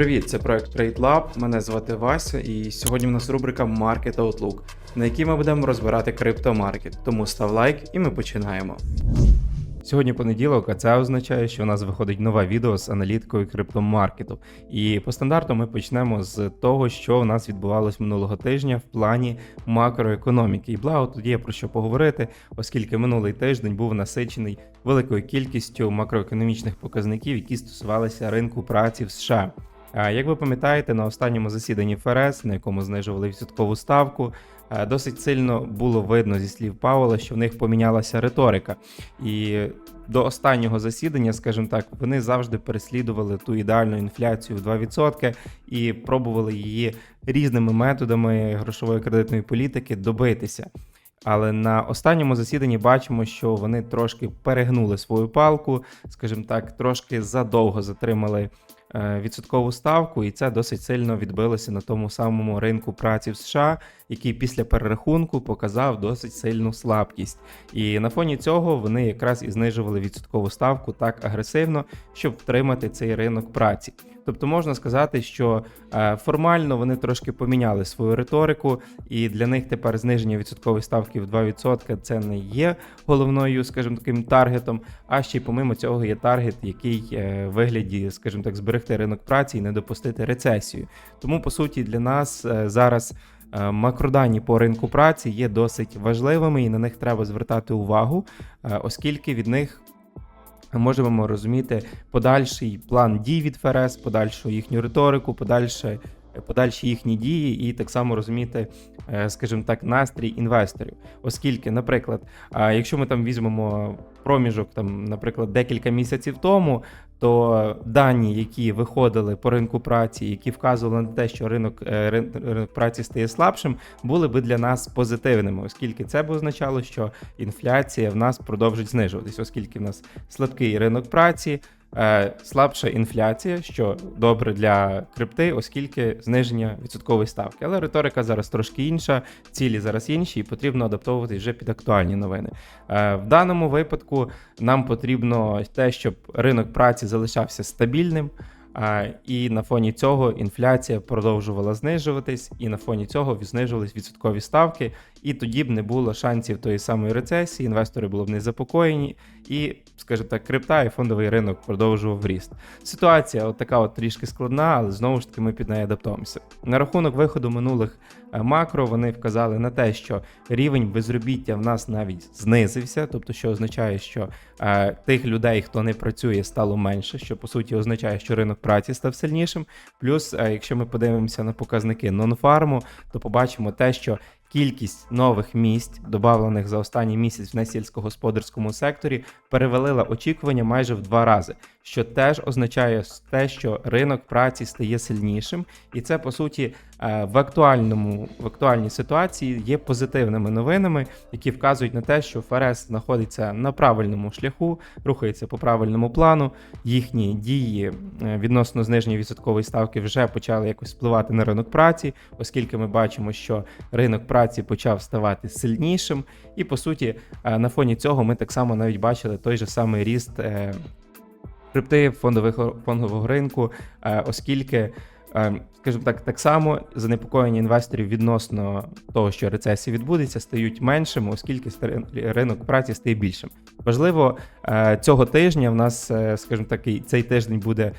Привіт, це проект Trade Lab. Мене звати Вася, і сьогодні в нас рубрика Market Outlook, на якій ми будемо розбирати криптомаркет. Тому став лайк і ми починаємо. Сьогодні понеділок, а це означає, що у нас виходить нове відео з аналітикою криптомаркету. І по стандарту ми почнемо з того, що у нас відбувалось минулого тижня в плані макроекономіки. І благо тут є про що поговорити, оскільки минулий тиждень був насичений великою кількістю макроекономічних показників, які стосувалися ринку праці в США. Як ви пам'ятаєте, на останньому засіданні ФРС, на якому знижували відсоткову ставку, досить сильно було видно зі слів Пауела, що в них помінялася риторика. І до останнього засідання, скажімо так, вони завжди переслідували ту ідеальну інфляцію в 2% і пробували її різними методами грошової кредитної політики добитися. Але на останньому засіданні бачимо, що вони трошки перегнули свою палку, скажімо так, трошки задовго затримали відсоткову ставку, і це досить сильно відбилося на тому самому ринку праці в США, який після перерахунку показав досить сильну слабкість. І на фоні цього вони якраз і знижували відсоткову ставку так агресивно, щоб втримати цей ринок праці. Тобто можна сказати, що е, формально вони трошки поміняли свою риторику, і для них тепер зниження відсоткової ставки в 2% це не є головною, скажімо таким таргетом. А ще й помимо цього є таргет, який е, в вигляді, скажімо так, зберегти ринок праці і не допустити рецесію. Тому по суті для нас е, зараз. Е, Макродані по ринку праці є досить важливими, і на них треба звертати увагу, е, оскільки від них можемо розуміти подальший план дій від ФРС, подальшу їхню риторику, подальше, подальші їхні дії, і так само розуміти, е, скажімо так, настрій інвесторів. Оскільки, наприклад, якщо ми там візьмемо проміжок, там, наприклад, декілька місяців тому, то дані, які виходили по ринку праці, які вказували на те, що ринок, е, ринок праці стає слабшим, були би для нас позитивними, оскільки це б означало, що інфляція в нас продовжить знижуватись, оскільки в нас слабкий ринок праці. Е, Слабша інфляція, що добре для крипти, оскільки зниження відсоткової ставки. Але риторика зараз трошки інша, цілі зараз інші, і потрібно адаптовуватись вже під актуальні новини. Е, В даному випадку нам потрібно те, щоб ринок праці залишався стабільним. А, і на фоні цього інфляція продовжувала знижуватись, і на фоні цього знижувались відсоткові ставки, і тоді б не було шансів тої самої рецесії, інвестори були б не запокоєні, і, скажімо так, крипта і фондовий ринок продовжував ріст. Ситуація от така от трішки складна, але знову ж таки ми під нею адаптуємося. На рахунок виходу минулих е, макро вони вказали на те, що рівень безробіття в нас навіть знизився, тобто, що означає, що е, тих людей, хто не працює, стало менше, що по суті означає, що ринок праці став сильнішим. Плюс, е, якщо ми подивимося на показники нонфарму, то побачимо те, що кількість нових місць, додавлених за останній місяць в несільськогосподарському секторі, перевалила очікування майже в два рази, що теж означає те, що ринок праці стає сильнішим, і це по суті е, в актуальному в актуальній ситуації є позитивними новинами, які вказують на те, що ФРС знаходиться на правильному шляху, рухається по правильному плану. Їхні дії е, відносно зниження відсоткової ставки вже почали якось впливати на ринок праці, оскільки ми бачимо, що ринок праці почав ставати сильнішим, і по суті, е, на фоні цього ми так само навіть бачили той же самий ріст. Крипти фондових фондового ринку, е, оскільки, е, скажімо так, так само занепокоєння інвесторів відносно того, що рецесія відбудеться, стають меншими, оскільки ринок праці стає більшим. Важливо е, цього тижня в нас, скажімо так, цей тиждень буде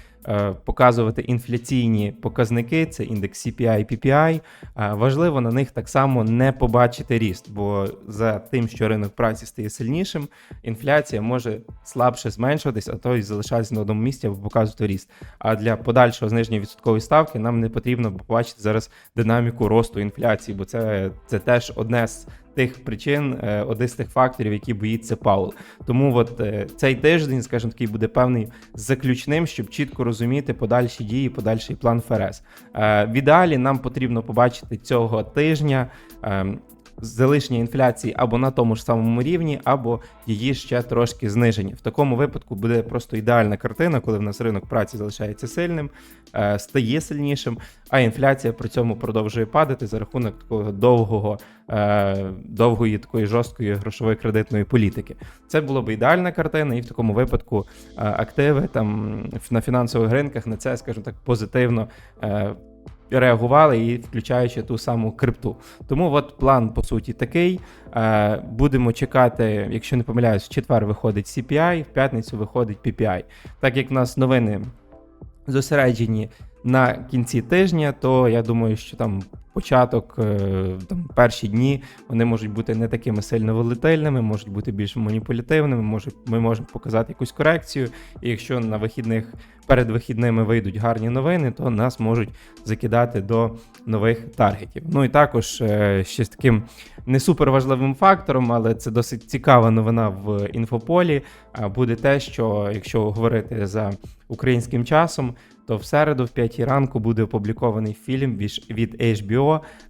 показувати інфляційні показники, це індекс CPI PPI. Е, Важливо на них так само не побачити ріст, бо за тим, що ринок праці стає сильнішим, інфляція може слабше зменшуватись, а то й залишатися на одному місці або показувати ріст. А для подальшого зниження відсоткової ставки нам не потрібно побачити зараз динаміку росту інфляції, бо це, це теж одне з тих причин, е, один з тих факторів, які боїться Паул. Тому от е, цей тиждень, скажімо такий, буде певний заключним, щоб чітко розуміти подальші дії, подальший план ФРС. Е, В ідеалі нам потрібно побачити цього тижня. Залишення інфляції або на тому ж самому рівні, або її ще трошки знижені. В такому випадку буде просто ідеальна картина, коли в нас ринок праці залишається сильним, е, стає сильнішим, а інфляція при цьому продовжує падати за рахунок такого довгого, е, довгої такої жорсткої грошової кредитної політики. Це було б ідеальна картина, і в такому випадку е, активи там на фінансових ринках на це, скажімо так, позитивно. Реагували і включаючи ту саму крипту. Тому от план по суті такий. Е, Будемо чекати, якщо не помиляюсь, в четвер виходить CPI, в п'ятницю виходить PPI. Так як в нас новини зосереджені на кінці тижня, то я думаю, що там початок, е, там перші дні вони можуть бути не такими сильно волатильними, можуть бути більш маніпулятивними. Може, ми можемо показати якусь корекцію. І якщо на вихідних перед вихідними вийдуть гарні новини, то нас можуть закидати до нових таргетів. Ну і також е, ще з таким не супер важливим фактором, але це досить цікава новина в інфополі. Буде те, що якщо говорити за українським часом, то в середу, в 5 ранку, буде опублікований фільм від HBO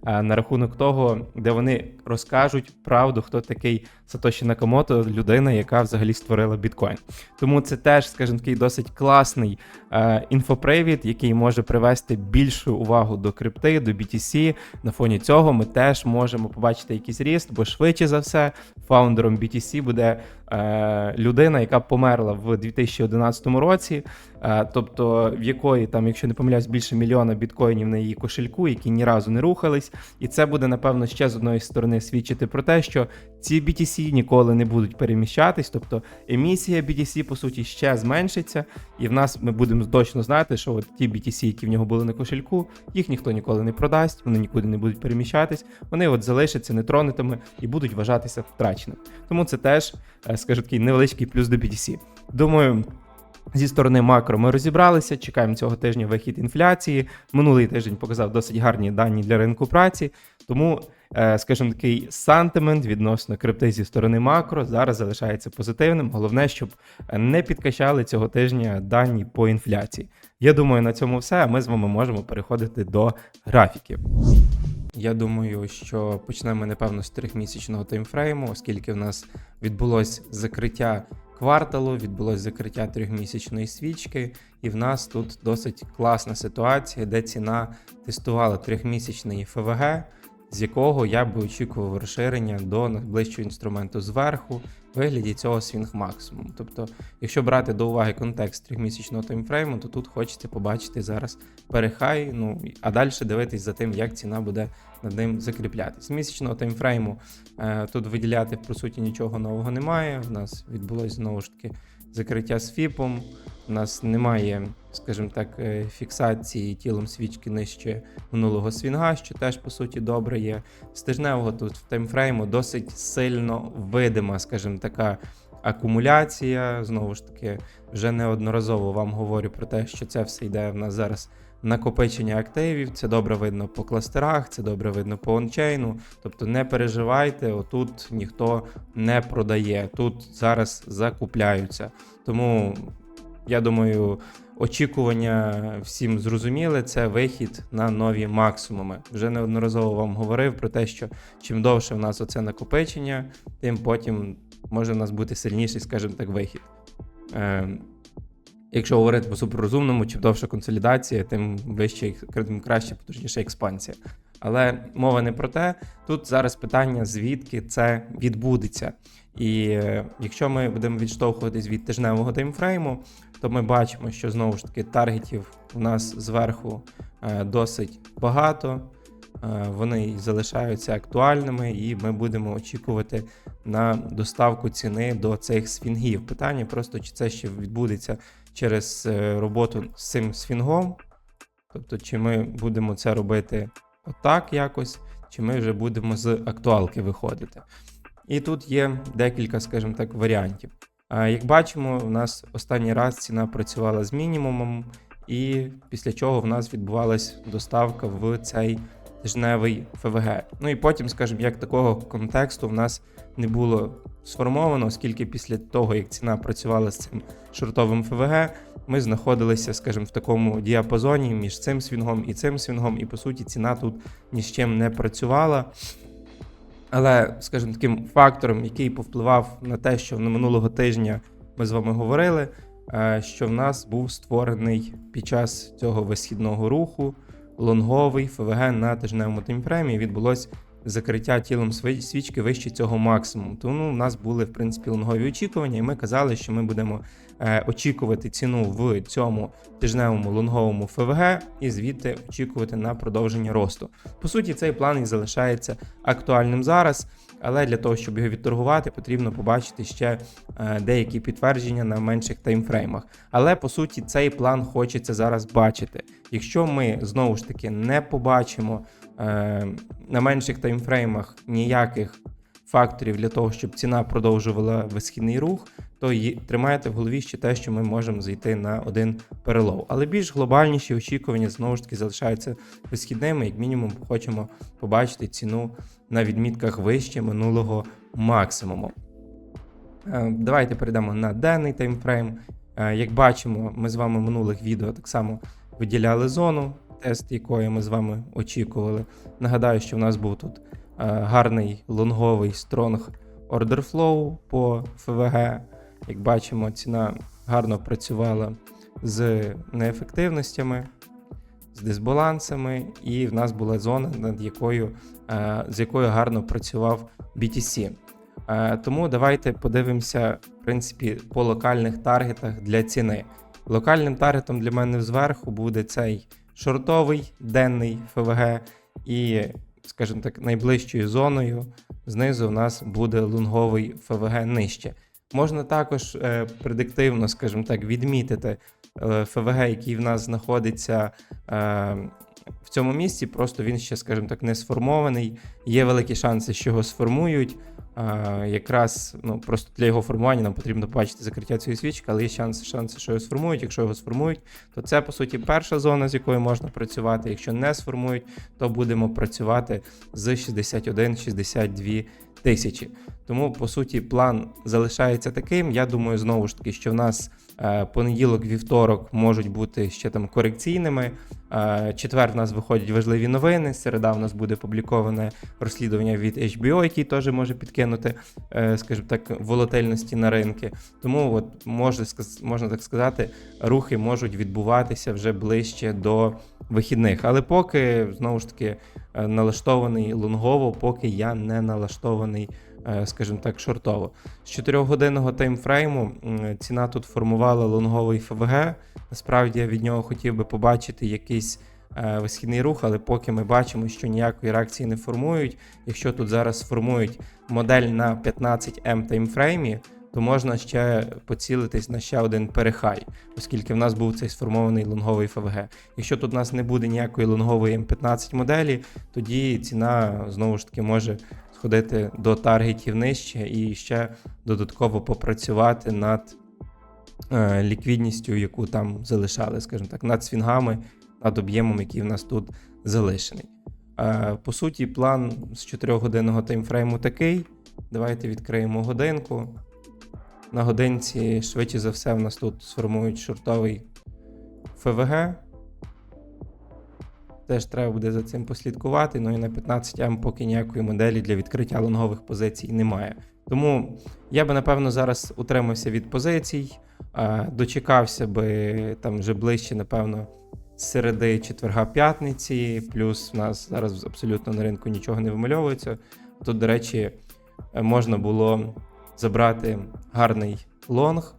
а, на рахунок того, де вони розкажуть правду, хто такий Сатоші Накамото, людина, яка взагалі створила біткоін. Тому це теж, скажімо, такий досить класний е, інфопривід, який може привести більшу увагу до крипти, до BTC. На фоні цього ми теж можемо побачити якийсь ріст, бо швидше за все, фаундером BTC буде е, людина, яка померла в 2011 році, е, тобто в якої там, якщо не помиляюсь, більше мільйона біткоїнів на її кошельку, які ні разу не рухались. І це буде, напевно, ще з одної сторони свідчити про те, що ці BTC ніколи не будуть переміщатись, тобто емісія BTC, по суті, ще зменшиться, і в нас ми будемо точно знати, що от ті BTC, які в нього були на кошельку, їх ніхто ніколи не продасть, вони нікуди не будуть переміщатись, вони от залишаться нетронутими і будуть вважатися втраченими. Тому це теж, е, скажу такий невеличкий плюс до BTC. Думаю. Зі сторони макро ми розібралися. Чекаємо цього тижня вихід інфляції. Минулий тиждень показав досить гарні дані для ринку праці. Тому, скажімо, такий сантимент відносно крипти зі сторони макро зараз залишається позитивним. Головне, щоб не підкачали цього тижня дані по інфляції. Я думаю, на цьому все. А ми з вами можемо переходити до графіків. Я думаю, що почнемо напевно з трьохмісячного таймфрейму, оскільки в нас відбулось закриття кварталу, відбулось закриття трьохмісячної свічки, і в нас тут досить класна ситуація, де ціна тестувала трьохмісячний ФВГ, з якого я би очікував розширення до найближчого інструменту зверху в вигляді цього свінг максимум. Тобто, якщо брати до уваги контекст трьохмісячного таймфрейму, то тут хочеться побачити зараз перехай, ну а далі дивитись за тим, як ціна буде над ним закріплятись. З місячного таймфрейму е, тут виділяти по суті нічого нового немає. У нас відбулось знову ж таки закриття з ФІПом. У нас немає, скажімо так, е, фіксації тілом свічки нижче минулого свінга, що теж по суті добре є. З тижневого тут в таймфрейму досить сильно видима, скажімо, така акумуляція. Знову ж таки, вже неодноразово вам говорю про те, що це все йде в нас зараз накопичення активів. Це добре видно по кластерах, це добре видно по ончейну. Тобто не переживайте, отут ніхто не продає. Тут зараз закупляються. Тому я думаю, очікування всім зрозуміли. Це вихід на нові максимуми. Вже неодноразово вам говорив про те, що чим довше в нас оце накопичення, тим потім може в нас бути сильніший, скажімо так, вихід. Якщо говорити по суперрозумному, чим довша консолідація, тим вище, тим краще, потужніша експансія. Але мова не про те. Тут зараз питання, звідки це відбудеться. І е, якщо ми будемо відштовхуватись від тижневого таймфрейму, то ми бачимо, що знову ж таки таргетів у нас зверху е, досить багато. Е, Вони залишаються актуальними, і ми будемо очікувати на доставку ціни до цих свінгів. Питання просто чи це ще відбудеться через е, роботу з цим свінгом, тобто, чи ми будемо це робити отак якось, чи ми вже будемо з актуалки виходити. І тут є декілька, скажімо так, варіантів. А Як бачимо, у нас останній раз ціна працювала з мінімумом, і після чого в нас відбувалась доставка в цей тижневий ФВГ. Ну і потім, скажімо, як такого контексту в нас не було сформовано, оскільки після того, як ціна працювала з цим шортовим ФВГ, ми знаходилися, скажімо, в такому діапазоні між цим свінгом і цим свінгом, і по суті ціна тут ні з чим не працювала. Але, скажімо, таким фактором, який повпливав на те, що на минулого тижня ми з вами говорили, е, що в нас був створений під час цього висхідного руху лонговий ФВГ на тижневому таймфреймі. Відбулось закриття тілом свічки вище цього максимуму. Тому в нас були в принципі лонгові очікування, і ми казали, що ми будемо е, очікувати ціну в цьому тижневому лонговому ФВГ і звідти очікувати на продовження росту. По суті, цей план і залишається актуальним зараз, але для того, щоб його відторгувати, потрібно побачити ще е, деякі підтвердження на менших таймфреймах. Але по суті, цей план хочеться зараз бачити. Якщо ми знову ж таки не побачимо е, на менших таймфреймах ніяких факторів для того, щоб ціна продовжувала висхідний рух, то ї- тримайте в голові ще те, що ми можемо зайти на один перелов. Але більш глобальніші очікування знову ж таки залишаються висхідними. Як мінімум, хочемо побачити ціну на відмітках вище минулого максимуму. Е, Давайте перейдемо на денний таймфрейм. Е, Як бачимо, ми з вами в минулих відео так само виділяли зону, тест якої ми з вами очікували. Нагадаю, що в нас був тут е, гарний лонговий стронг flow по ФВГ. Як бачимо, ціна гарно працювала з неефективностями, з дисбалансами, і в нас була зона, над якою, е, з якою гарно працював BTC. Е, Тому давайте подивимося, в принципі, по локальних таргетах для ціни. Локальним таргетом для мене зверху буде цей шортовий денний ФВГ, і, скажімо так, найближчою зоною знизу у нас буде лонговий ФВГ нижче. Можна також е, предиктивно, скажімо так, відмітити е, ФВГ, який в нас знаходиться е, в цьому місці, просто він ще, скажімо так, не сформований. Є великі шанси, що його сформують. Е, якраз ну, просто для його формування нам потрібно побачити закриття цієї свічки, але є шанси, шанси, що його сформують. Якщо його сформують, то це по суті перша зона, з якою можна працювати. Якщо не сформують, то будемо працювати з 61-62 тисячі. Тому по суті план залишається таким. Я думаю, знову ж таки, що в нас понеділок, вівторок можуть бути ще там корекційними. Е, четвер в нас виходять важливі новини. Середа в нас буде публіковане розслідування від HBO, який теж може підкинути, е, скажімо так, волатильності на ринки. Тому от можна, можна так сказати, рухи можуть відбуватися вже ближче до вихідних. Але поки знову ж таки е, налаштований лонгово, поки я не налаштований, е, скажімо так, шортово. З 4-годинного таймфрейму ціна тут формувала лонговий ФВГ. Насправді я від нього хотів би побачити якийсь е, висхідний рух, але поки ми бачимо, що ніякої реакції не формують. Якщо тут зараз формують модель на 15М таймфреймі, то можна ще поцілитись на ще один перехай, оскільки в нас був цей сформований лонговий ФВГ. Якщо тут у нас не буде ніякої лонгової М15 моделі, тоді ціна знову ж таки може сходити до таргетів нижче і ще додатково попрацювати над е, ліквідністю, яку там залишали, скажімо так, над свінгами, над об'ємом, який в нас тут залишений. Е, по суті, план з 4-годинного таймфрейму такий. Давайте відкриємо годинку. На годинці, швидше за все, в нас тут сформують шортовий ФВГ. Теж треба буде за цим послідкувати. Ну і на 15М поки ніякої моделі для відкриття лонгових позицій немає. Тому я би напевно зараз утримався від позицій, дочекався би там вже ближче, напевно, середи четверга п'ятниці. Плюс в нас зараз абсолютно на ринку нічого не вимальовується. Тут, до речі, можна було забрати гарний лонг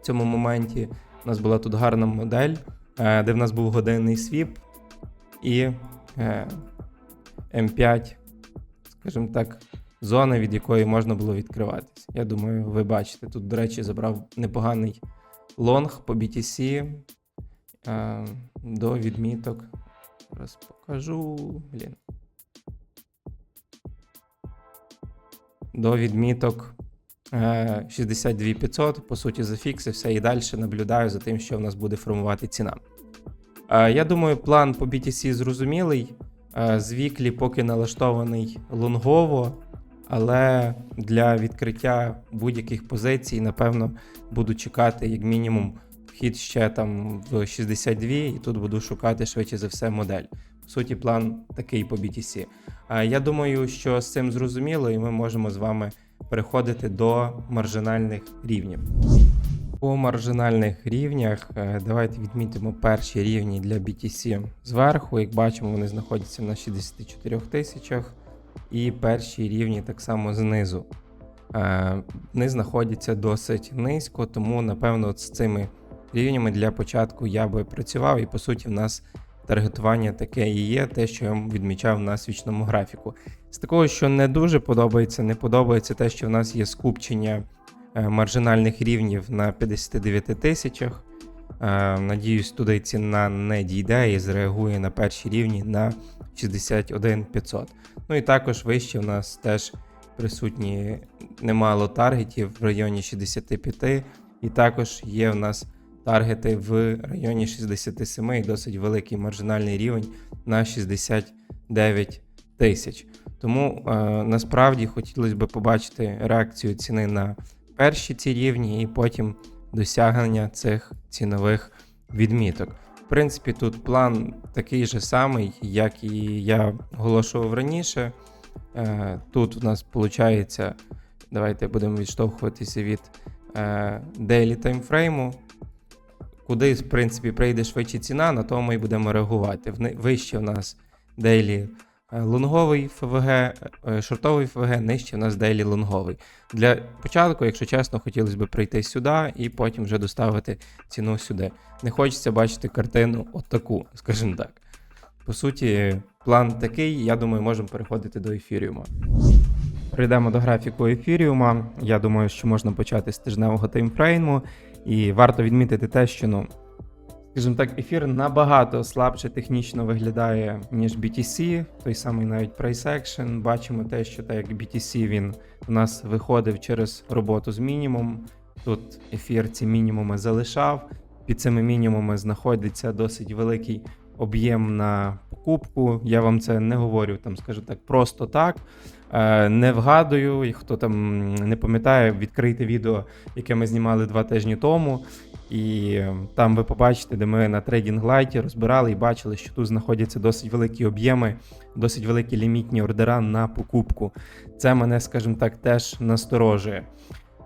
в цьому моменті. У нас була тут гарна модель, е, де в нас був годинний свіп і е, М5, скажімо так, зона, від якої можна було відкриватись. Я думаю, ви бачите. Тут, до речі, забрав непоганий лонг по BTC е, до відміток. Зараз покажу. Блін. До відміток е, 62500, по суті, зафіксився і далі наблюдаю за тим, що в нас буде формувати ціна. Е, Я думаю, план по BTC зрозумілий. Е, З віклі поки налаштований лонгово, але для відкриття будь-яких позицій, напевно, буду чекати як мінімум вхід ще там в 62, і тут буду шукати швидше за все модель. В суті, план такий по BTC. Е, Я думаю, що з цим зрозуміло, і ми можемо з вами переходити до маржинальних рівнів. По маржинальних рівнях е, давайте відмітимо перші рівні для BTC зверху. Як бачимо, вони знаходяться на 64 тисячах. І перші рівні так само знизу. Е, Вони знаходяться досить низько, тому напевно з цими рівнями для початку я би працював, і по суті, в нас таргетування таке і є, те, що я відмічав на свічному графіку. З такого, що не дуже подобається, не подобається те, що в нас є скупчення маржинальних рівнів на 59 тисячах. Е, Надіюсь, туди ціна не дійде і зреагує на перші рівні на 61 500. Ну і також вище в нас теж присутні немало таргетів в районі 65, і також є в нас таргети в районі 67 і досить великий маржинальний рівень на 69 тисяч. Тому е, насправді хотілося б побачити реакцію ціни на перші ці рівні і потім досягнення цих цінових відміток. В принципі, тут план такий же самий, як і я оголошував раніше. Е, Тут у нас виходить, давайте будемо відштовхуватися від е, daily таймфрейму. Куди, в принципі, прийде швидше ціна, на тому і будемо реагувати. Вище в нас daily лонговий ФВГ, е, шортовий ФВГ, нижче в нас daily лонговий. Для початку, якщо чесно, хотілося б прийти сюди і потім вже доставити ціну сюди. Не хочеться бачити картину отаку, скажімо так. По суті, план такий, я думаю, можемо переходити до ефіріума. Прийдемо до графіку ефіріума. Я думаю, що можна почати з тижневого таймфрейму. І варто відмітити те, що ну, скажімо так, ефір набагато слабше технічно виглядає, ніж BTC, той самий навіть Price Action. Бачимо те, що так як BTC він у нас виходив через роботу з мінімум. Тут ефір ці мінімуми залишав. Під цими мінімумами знаходиться досить великий об'єм на покупку. Я вам це не говорю, там, скажу так, просто так. Е, Не вгадую, і хто там не пам'ятає, відкрийте відео, яке ми знімали два тижні тому. І е, там ви побачите, де ми на трейдінг лайті розбирали і бачили, що тут знаходяться досить великі об'єми, досить великі лімітні ордера на покупку. Це мене, скажімо так, теж насторожує.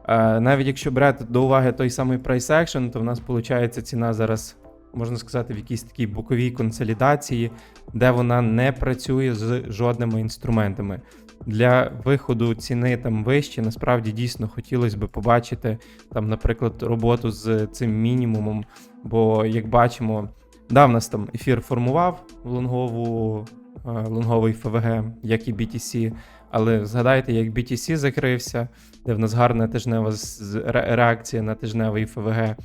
Е, Навіть якщо брати до уваги той самий price action, то в нас виходить ціна зараз, можна сказати, в якійсь такій боковій консолідації, де вона не працює з жодними інструментами. Для виходу ціни там вище, насправді дійсно хотілося б побачити там, наприклад, роботу з цим мінімумом. Бо, як бачимо, да, в нас там ефір формував лонгову, е, лонговий ФВГ, як і BTC. Але згадайте, як BTC закрився, де в нас гарна тижнева реакція на тижневий ФВГ.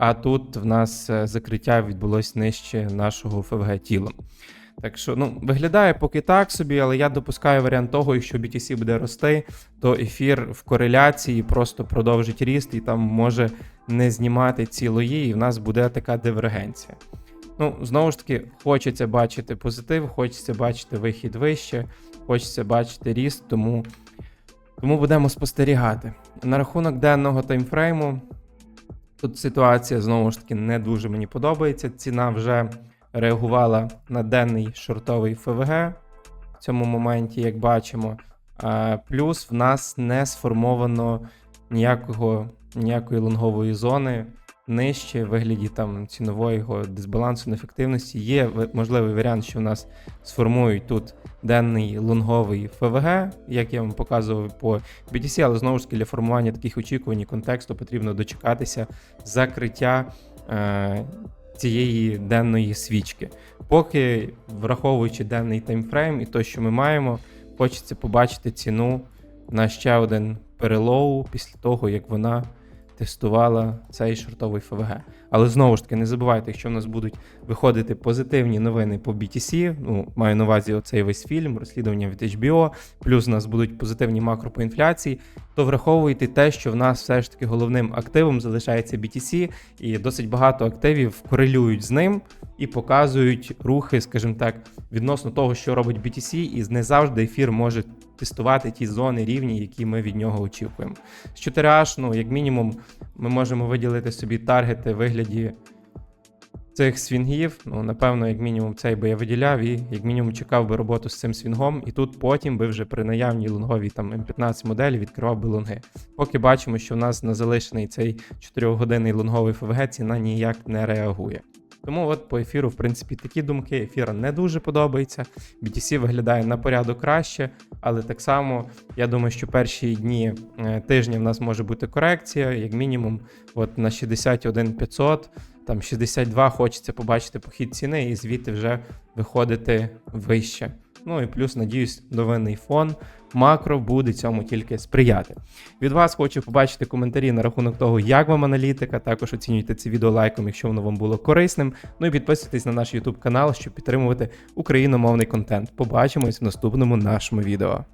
А тут в нас е, закриття відбулось нижче нашого ФВГ тілом. Так що, ну, виглядає поки так собі, але я допускаю варіант того, якщо BTC буде рости, то ефір в кореляції просто продовжить ріст і там може не знімати ці лої, і в нас буде така дивергенція. Ну, знову ж таки, хочеться бачити позитив, хочеться бачити вихід вище, хочеться бачити ріст, тому, тому будемо спостерігати. На рахунок денного таймфрейму, тут ситуація знову ж таки не дуже мені подобається. Ціна вже реагувала на денний шортовий ФВГ в цьому моменті, як бачимо. Плюс в нас не сформовано ніякого, ніякої лонгової зони нижче в вигляді там цінового дисбалансу неефективності. Є можливий варіант, що в нас сформують тут денний лонговий ФВГ, як я вам показував по BTC, але знову ж таки для формування таких очікувань і контексту потрібно дочекатися закриття е, цієї денної свічки. Поки, враховуючи денний таймфрейм і те, що ми маємо, хочеться побачити ціну на ще один перелоу після того, як вона тестувала цей шортовий ФВГ. Але знову ж таки, не забувайте, якщо в нас будуть виходити позитивні новини по BTC, ну маю на увазі оцей весь фільм, розслідування від HBO, плюс у нас будуть позитивні макро по інфляції, то враховуйте те, що в нас все ж таки головним активом залишається BTC, і досить багато активів корелюють з ним і показують рухи, скажімо так, відносно того, що робить BTC, і не завжди ефір може тестувати ті зони рівні, які ми від нього очікуємо. З 4H, ну, як мінімум, ми можемо виділити собі таргети вигляді цих свінгів, ну напевно, як мінімум, цей би я виділяв і як мінімум чекав би роботу з цим свінгом, і тут потім би вже при наявній лонговій там М15 моделі відкривав би лонги. Поки бачимо, що в нас на залишений цей 4-годинний лонговий ФВГ ціна ніяк не реагує. Тому от по ефіру, в принципі, такі думки. Ефіра не дуже подобається. BTC виглядає на порядок краще, але так само я думаю, що перші дні е, тижня в нас може бути корекція, як мінімум, от на 61 500, там 62 хочеться побачити похід ціни і звідти вже виходити вище. Ну і плюс, надіюсь, новинний фон макро буде цьому тільки сприяти. Від вас хочу побачити коментарі на рахунок того, як вам аналітика. Також оцінюйте це відео лайком, якщо воно вам було корисним. Ну і підписуйтесь на наш YouTube канал, щоб підтримувати україномовний контент. Побачимось в наступному нашому відео.